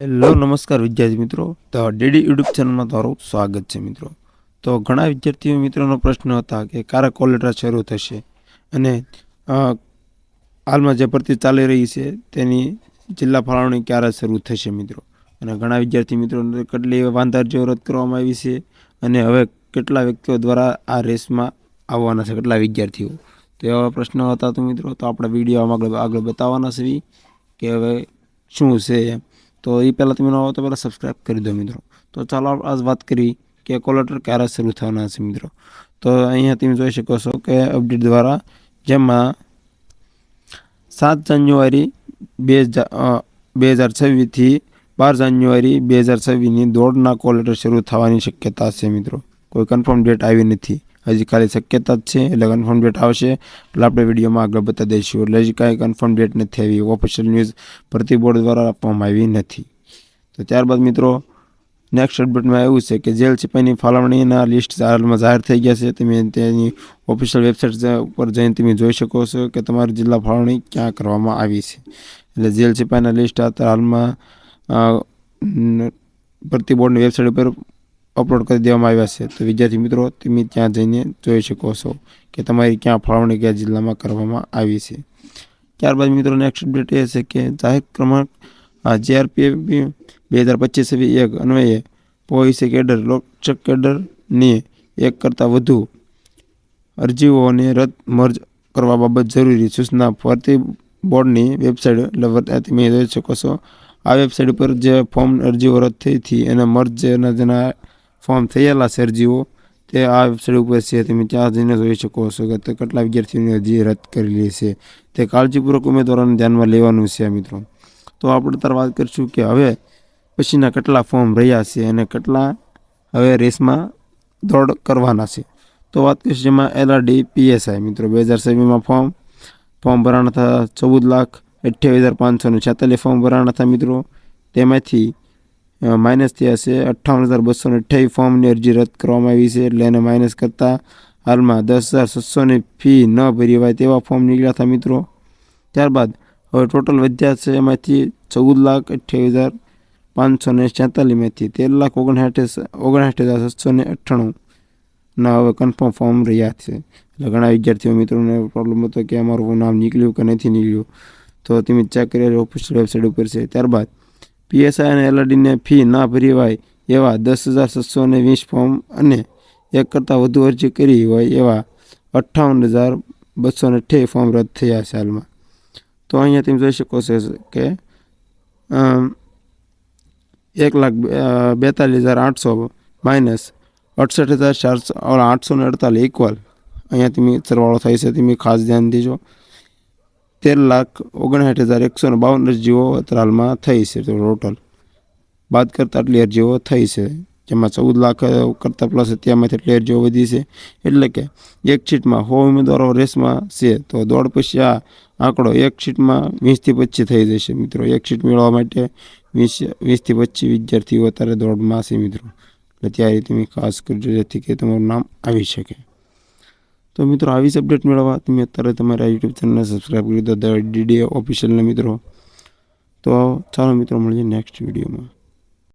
Hello, નમસ્કાર વિદ્યાર્થી મિત્રો. તો ડીડી યુટ્યુબ ચેનલમાં તમારું સ્વાગત છે મિત્રો. તો ઘણા વિદ્યાર્થીઓ મિત્રોનો પ્રશ્ન હતા કે કારા કોલેટરા શરૂ થશે અને હાલમાં જે ભરતી ચાલી રહી છે તેની જિલ્લા ફાળવણી ક્યારે શરૂ થશે મિત્રો? અને ઘણા વિદ્યાર્થી મિત્રોને કેટલી વાંધા અરજીઓ રદ કરવામાં આવી છે અને હવે કેટલા વ્યક્તિઓ દ્વારા આ રેસમાં આવવાના છે કેટલા વિદ્યાર્થીઓ? તો એવા પ્રશ્નો હતા તો મિત્રો, તો આપણે વિડીયોમાં આગળ આગળ બતાવવાના છે કે હવે શું છે એમ? તો એ પહેલાં તમે આવો તો પહેલાં સબસ્ક્રાઈબ કરી દો મિત્રો. તો ચાલો આજ વાત કરી કે કોલેટર ક્યારે શરૂ થવાના છે મિત્રો. તો અહીંયા તમે જોઈ શકો છો કે અપડેટ દ્વારા જેમાં સાત જાન્યુઆરી બે હજાર બે હજાર છવ્વીસથી બાર જાન્યુઆરી બે હજાર છવ્વીસની દોડના કોલેટર શરૂ થવાની શક્યતા છે મિત્રો. કોઈ કન્ફર્મ ડેટ આવી નથી. હજી ખાલી શક્યતા જ છે, એટલે કન્ફર્મ ડેટ આવશે. એટલે આપણે વિડીયોમાં આગળ બતાવી દઈશું. એટલે હજી કાંઈ કન્ફર્મ ડેટ નથી આવી. ઓફિશિયલ ન્યૂઝ ભરતી બોર્ડ દ્વારા આપવામાં આવી નથી. તો ત્યારબાદ મિત્રો નેક્સ્ટ અપડેટમાં એવું છે કે જેલ સિપાહીની ફાળવણીના લિસ્ટ હાલમાં જાહેર થઈ ગયા છે. તમે તેની ઓફિશિયલ વેબસાઇટ ઉપર જઈને તમે જોઈ શકો છો કે તમારી જિલ્લા ફાળવણી ક્યાં કરવામાં આવી છે. એટલે જેલ સિપાહીના લિસ્ટ હાલમાં ભરતી બોર્ડની વેબસાઇટ ઉપર અપલોડ કરી દેવામાં આવ્યા છે. તો વિદ્યાર્થી મિત્રો, તમે ત્યાં જઈને જોઈ શકો છો કે તમારી ક્યાં ફાળવણી કયા જિલ્લામાં કરવામાં આવી છે. ત્યારબાદ મિત્રો નેક્સ્ટ અપડેટ એ છે કે જાહેર ક્રમાંક જીઆરપીએફ બે હજાર પચીસ એક અન્વયે પોઈસી કેડર લોકચક કેડરની એક કરતાં વધુ અરજીઓને રદ, મર્જ કરવા બાબત જરૂરી સૂચના ભરતી બોર્ડની વેબસાઇટ તમે જોઈ શકો છો. આ વેબસાઇટ ઉપર જે ફોર્મ અરજીઓ રદ થઈ હતી, એના મર્જ જેના જેના ફોર્મ થયેલા છે અરજીઓ તે આ વેબસાઇટ ઉપર છે. તમે ત્યાં જઈને જોઈ શકો છો કે કેટલા વિદ્યાર્થીઓની અરજી રદ કરેલી છે. તે કાળજીપૂર્વક ઉમેદવારોને ધ્યાનમાં લેવાનું છે મિત્રો. તો આપણે તાર વાત કરીશું કે હવે પછીના કેટલા ફોર્મ રહ્યા છે અને કેટલા હવે રેસમાં દોડ કરવાના છે. તો વાત કરીશું જેમાં એલઆરડી પીએસઆઈ મિત્રો. બે હજાર છવ્વીસમાં ફોર્મ ફોર્મ ભરાણા હતા ચૌદ લાખ અઠ્યાવીસ હજાર પાંચસો ને છેતાલીસ ફોર્મ ભરાણા હતા મિત્રો. તેમાંથી માઇનસ થયા છે. અઠ્ઠાવન હજાર બસો ને ફોર્મની અરજી રદ કરવામાં આવી છે એટલે એને માઇનસ કરતાં હાલમાં દસ હજાર છસોની ફી ન ભરી હોય તેવા ફોર્મ નીકળ્યા હતા મિત્રો. ત્યારબાદ હવે ટોટલ વધ્યા છે એમાંથી ચૌદ લાખ અઠ્યાવીસ હજાર પાંચસો ને છેતાલીસમાંથી તેર લાખ ઓગણસાઠ ઓગણસાઠ હજાર છસો ને અઠ્ઠાણું ના હવે કન્ફર્મ ફોર્મ રહ્યા છે. એટલે ઘણા વિદ્યાર્થીઓ મિત્રોને પ્રોબ્લેમ હતો કે અમારું નામ નીકળ્યું કે નથી નીકળ્યું. તો તમે ચેક કરી ઓફિશિયલ વેબસાઇટ ઉપર છે. ત્યારબાદ પીએસઆઈ અને એલઆરડીને ફી ના ભરી હોય એવા દસ હજાર છસો ને વીસ ફોર્મ અને એક કરતાં વધુ અરજી કરી હોય એવા અઠ્ઠાવન હજાર બસો ને અઠ્યાવીસ ફોર્મ રદ થયા છે હાલમાં. તો અહીંયા તમે જોઈ શકો છો કે એક લાખ બેતાલીસ હજાર આઠસો માઇનસ અડસઠ હજાર ચારસો આઠસો ને અડતાલીસ ઇક્વલ અહીંયા તમે સરવાળો થાય છે, તમે ખાસ ધ્યાન દેજો. તેર લાખ ઓગણસાઠ હજાર એકસો ને બાવન અરજીઓ અત્યારે થઈ છે ટોટલ. બાદ કરતાં આટલી અરજીઓ થઈ છે, જેમાં ચૌદ લાખ કરતાં પ્લસ અત્યારમાંથી એટલી અરજીઓ વધી છે. એટલે કે એક સીટમાં સો ઉમેદવારો રેસમાં છે, તો દોડ પછી આ આંકડો એક સીટમાં વીસથી પચીસ થઈ જશે મિત્રો. એક સીટ મેળવવા માટે વીસ, વીસથી પચીસ વિદ્યાર્થીઓ અત્યારે દોડમાં છે મિત્રો. એટલે ત્યારે તમે ખાસ કરજો જેથી કે તમારું નામ આવી શકે. તો મિત્રો આવી જ અપડેટ મેળવવા. તમે અત્યારે તમારા યુટ્યુબ ચેનલને સબસ્ક્રાઈબ કરી દો. ધ ડીડી ઓફિશિયલને મિત્રો. તો ચાલો મિત્રો મળીએ નેક્સ્ટ વિડીયોમાં